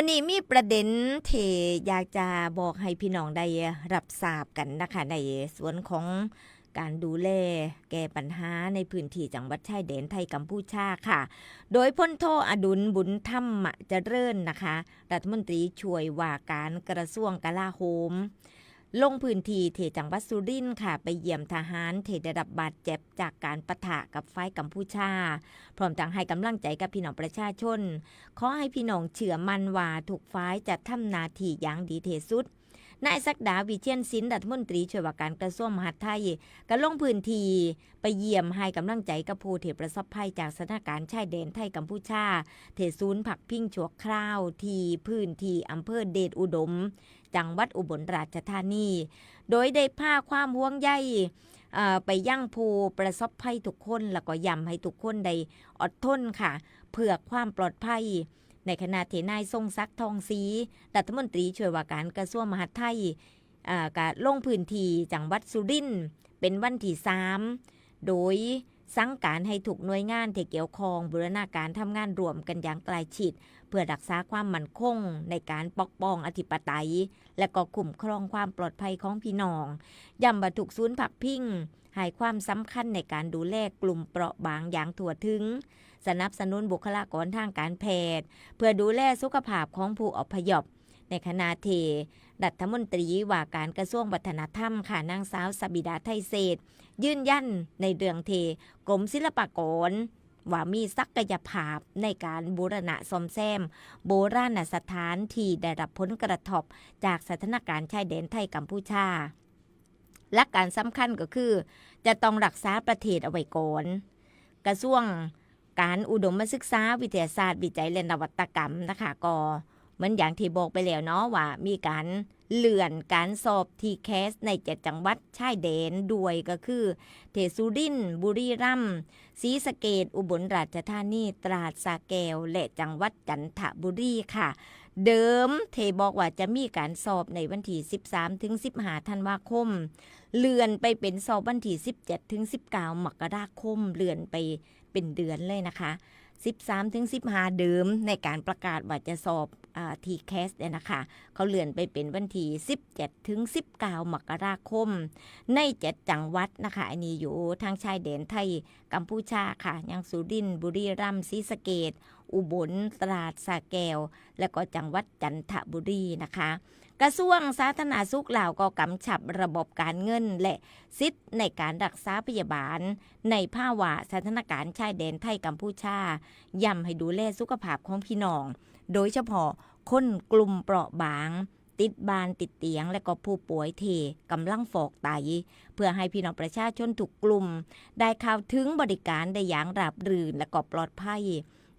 วันนี้มีประเด็นเทอยากจะบอกให้พี่น้องได้รับทราบกันนะคะในส่วนของการดูแลแก้ปัญหาในพื้นที่จังหวัดชายแดนไทยกัมพูชาค่ะ โดยพลโทอดุลบุญธรรมเจริญนะคะ รัฐมนตรีช่วยว่าการกระทรวงกลาโหม ลงพื้นที่เทจังหวัดสุรินทร์ค่ะ ไปเยี่ยมทหารเทได้รับบาดเจ็บจากการปะทะกับฝ่ายกัมพูชา พร้อมทั้งให้กำลังใจกับพี่น้องประชาชน ขอให้พี่น้องเชื่อมั่นว่าถูกฝ่ายจะทำนาทีอย่างดีเทสุด นายศักดาวิเชียนศิลป์รัฐมนตรีช่วยว่าการกระทรวงมหาดไทยก็ลงพื้นที่ไปเยี่ยมให้กำลังใจกับผู้ที่ประสบภัยจากสถานการณ์ชายแดนไทยกัมพูชาเทศูนย์ผักพิ้งชั่วคราวที่พื้นที่อำเภอเดชอุดม จังหวัดอุบลราชธานี โดยได้พาความห่วงใยไปยั่งผู้ประสบภัยทุกคน แล้วก็ย้ำให้ทุกคนได้อดทนค่ะ เพื่อความปลอดภัย ในขณะที่นายทรงศักดิ์ทองศรีรัฐมนตรีช่วยว่าการกระทรวงมหาดไทยอ่ากลงพื้นที่จังหวัดสุรินทร์เป็นวันที่สามโดย สั่งการให้ถูกหน่วยงานที่เกี่ยวข้องบูรณาการทำงานรวมกันอย่างใกล้ชิด เพื่อรักษาความมั่นคง ในการปกป้องอธิปไตย และก็คุ้มครองความปลอดภัยของพี่น้องย้ำว่าถูกศูนย์ผักพิงให้ความสำคัญในการดูแลกลุ่มเปราะบางอย่างทั่วถึง สนับสนุนบุคลากรทางการแพทย์ เพื่อดูแลสุขภาพของผู้อพยพ ในขณะที่รัฐมนตรีว่าการกระทรวงวัฒนธรรมค่ะนางสาวสบิดาไทยเศษ ยืนยันในเรื่องเทกรมศิลปากรว่ามีศักยภาพในการบูรณะซ่อมแซม โบราณสถานที่ได้รับผลกระทบจากสถานการณ์ชายแดนไทยกัมพูชาและการสำคัญก็คือ จะต้องรักษาประเทศเอาไว้ก่อนกระทรวงการอุดมศึกษาวิทยาศาสตร์วิจัยและนวัตกรรมนะคะก็ เหมือนอย่างที่บอกไปแล้วเนาะว่ามีการเลื่อนการสอบทีแคสในเจ็ดจังหวัดชายแดนด้วยก็คือ เทสุรินบุรีรัมย์ศรีสะเกดอุบลราชธานี ตราดสาแก้วและจังหวัดจันทบุรีค่ะ เดิมเทบอกว่าจะมีการสอบในวันที่ 13 ถึง 15 ธันวาคม เลื่อนไปเป็นสอบวันที่ 17 ถึง 19 มกราคม เลื่อนไป เป็นเดือนเลยนะคะ 13ถึง15เดิมในการประกาศว่าจะสอบทีแคสเนี่ยนะคะ เขาเลื่อนไปเป็นวันที่17ถึง19มกราคม ในเจ็ดจังหวัดนะคะ อันนี้อยู่ทางชายแดนไทยกัมพูชาค่ะ ยังสุรินทร์บุรีรัมย์ศรีสะเกดอุบลตราดสาแก้ว และก็จังหวัดจันทบุรีนะคะ กระทรวงสาธารณสุขลาวก็กำชับระบบการเงินและสิทธิ์ในการรักษาพยาบาล ในภาวะสถานการณ์ชายแดนไทยกัมพูชาย้ำให้ดูแลสุขภาพของพี่น้อง โดยเฉพาะคนกลุ่มเปราะบาง ติดบานติดเตียง และก็ผู้ป่วยเทกำลังฟอกไตเพื่อให้พี่น้องประชาชนทุกกลุ่ม ได้ข้าวถึงบริการได้อย่างราบรื่นและก็ปลอดภัย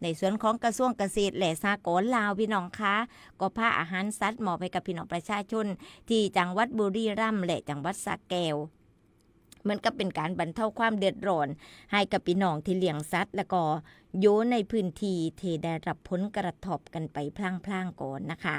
ในส่วนของกระทรวงเกษตรและสหกรณ์ลาวพี่น้องคะก็พาอาหารสัตว์มอบให้กับพี่น้องประชาชน ที่จังหวัดบุรีรัมย์และจังหวัดสระแก้ว มือนกับเป็นการบรรเทาความเดือดร้อน ให้กับพี่น้องที่เลี้ยงสัตว์ แล้วก็โยนในพื้นที่ที่ได้รับผลกระทบกันไปพลางๆก่อนนะคะ